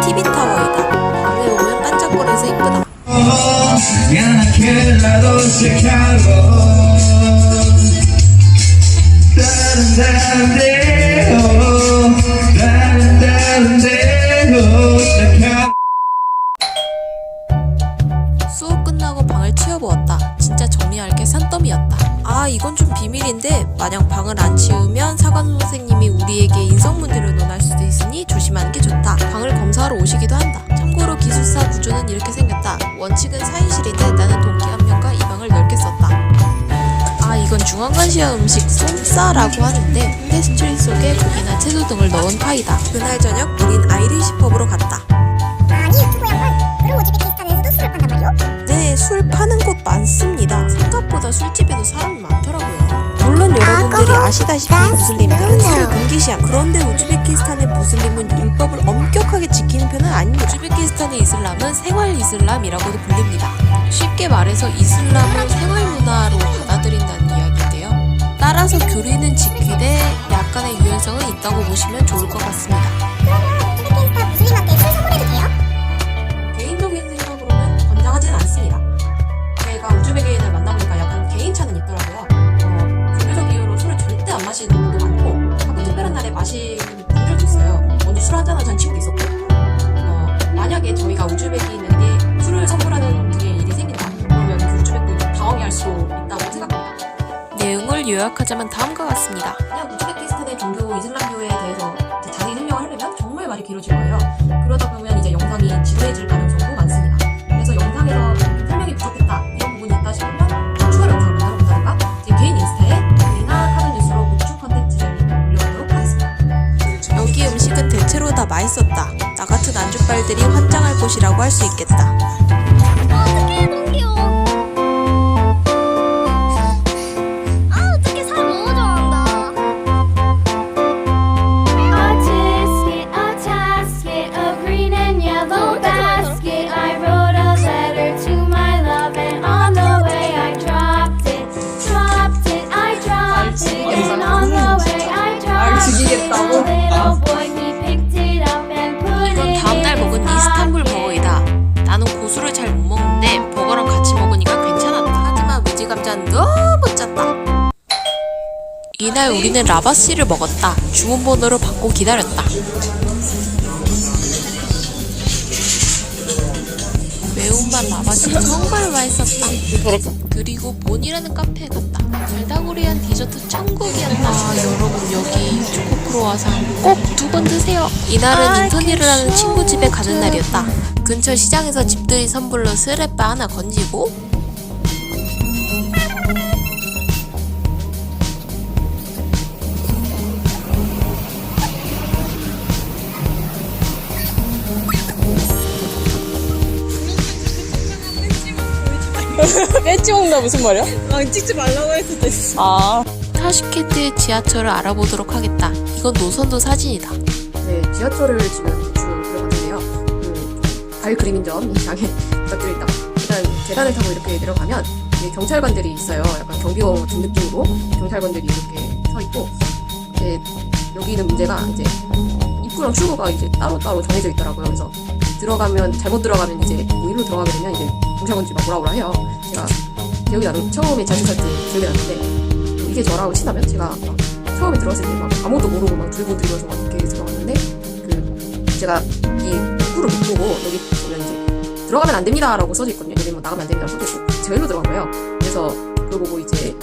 TV 타워이다. 밤에 오면 반짝거려서 이쁘다. 수업 끝나고 방을 치워보았다. 진짜 정리할 게 산더미였다. 아, 이건 좀 비밀인데 만약 방을 안 치우면 사관 선생님이 우리에게 인성 문제를 논할 수 구조는 이렇게 생겼다. 원칙은 4인실인데 나는 동기 한 명과 이 방을 넓게 썼다. 아, 이건 중앙관시아 음식 솜싸라고 하는데 페스트리 속에 고기나 채소 등을 넣은 파이다. 그날 저녁 우린 아이리시 펍으로 갔다. 아니 유튜브야 그럼 우즈베키스탄에서도 술을 판단 말이오? 네, 술 파는 곳 많습니다. 생각보다 술집에도 사람이 많더라고요. 여러분들이 그거 아시다시피 난 무슬림들은 술을. 금기시한 그런데 우즈베키스탄의 무슬림은 율법을 엄격하게 지키는 편은 아닙니다. 우즈베키스탄의 이슬람은 생활 이슬람이라고도 불립니다. 쉽게 말해서 이슬람을 생활 문화로 받아들인다는 이야기인데요. 따라서 교리는 지키되 약간의 유연성은 있다고 보시면 좋을 것 같습니다. 하자는 친구도 있었고, 어, 만약에 저희가 우즈베기인에게 술을 선물하는 등의 일이 생긴다. 그러면 그 우즈베크도 좀 당황해할 수 있다고 생각합니다. 내용을 요약하자면 다음과 같습니다. 그냥 우즈베키스탄의 종교 이슬람교에 대해서 자세히 설명을 하려면 정말 말이 길어질 거 안주빨들이 환장할 곳이라고 할 수 있겠다. 이날 우리는 라바씨를 먹었다. 주문번호를 받고 기다렸다. 매운맛 라바씨 정말 맛있었다. 그리고 본이라는 카페에 갔다. 달다구리한 디저트 천국이었다. 아, 여러분 여기 초코 크로와상 꼭 두 번 드세요. 이날은 인턴일을 하는 친구 집에 가는 날이었다. 근처 시장에서 집들이 선물로 스레빠 하나 건지고 뺏지 먹나 무슨 말이야? 아 찍지 말라고 했을 때. 아 타슈켄트의 지하철을 알아보도록 하겠다. 이건 노선도 사진이다. 네, 지하철을 지금 대충 들어갔는데요. 그, 달 그림인점 양해 부탁드립니다. 일단 계단을 타고 이렇게 내려가면 이제 경찰관들이 있어요. 약간 경비원 같은 느낌으로 경찰관들이 이렇게 서 있고 이제 여기는 문제가 이제 입구랑 출구가 이제 따로 따로 정해져 있더라고요. 그래서 들어가면 잘못 들어가면 이제 뭐 일로 들어가게 되면 이제 경찰관들이 막 뭐라 뭐라 해요. 제가 기억이 나는 처음에 자주살 때 기억이 나는데 이게 저라고 친다면 제가 막 처음에 들어갔을 때 막 아무것도 모르고 막 들고 들면서 막 이렇게 들어갔는데 그 제가 이 입구를 못 보고 여기 보면 이제 들어가면 안 됩니다라고 써져 있거든요. 여기 뭐 나가면 안 됩니다 써져 있고 제가 일로 들어간 거예요. 그래서 그걸 보고 이제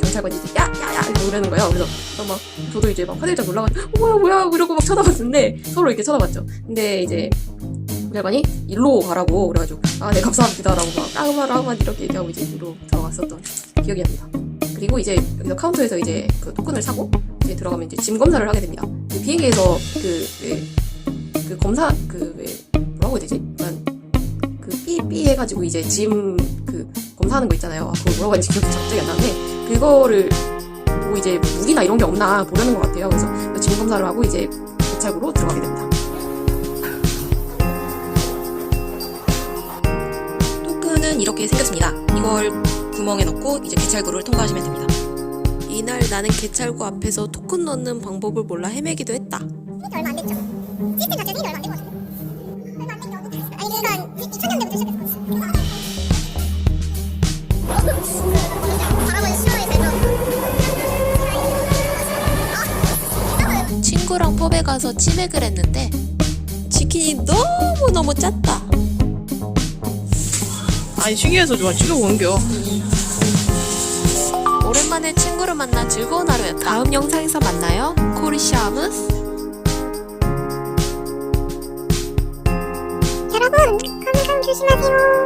경찰관이 이제 야야야 이러고 그러는 거예요. 그래서 저막 저도 이제 막 화들짝 놀라가지고 어, 뭐야 뭐야 이러고 막 쳐다봤는데 서로 이렇게 쳐다봤죠. 근데 이제 경찰관이 일로 가라고 그래가지고 아 네 감사합니다라고 막 까마라만 이렇게 얘기하고 이제 일로 들어갔었던 기억이 납니다. 그리고 이제 여기서 카운터에서 이제 그 토큰을 사고 이제 들어가면 이제 짐 검사를 하게 됩니다. 그 비행기에서 그, 왜, 그 검사, 그, 왜, 뭐라고 해야 되지? 약간, 그, 삐, 삐 해가지고 이제 짐, 그, 검사하는 거 있잖아요. 아, 그거 뭐라고 하는지 기억이 갑자기 안 나는데, 그거를 보고 이제 무기나 이런 게 없나 보려는 것 같아요. 그래서 그짐 검사를 하고 이제 도착으로 들어가게 됩니다. 토큰은 이렇게 생겼습니다. 이걸 구멍에 넣고 이제 개찰구를 통과하시면 됩니다. 이날 나는 개찰구 앞에서 토큰 넣는 방법을 몰라 헤매기도 했다. 생이 얼마 안 됐죠? 시스템 자체는 생이 얼마 안 된거같요 2000년대부터 시작했어. 바람은 시원하게 친구랑 펍에 가서 치맥을 했는데 치킨이 너무너무 짰다. 아니 신기해서 좋아 찍어보는겨 오랜만에 친구를 만나 즐거운 하루였다. 다음 영상에서 만나요. 코리샤무스. 여러분 건강 조심하세요.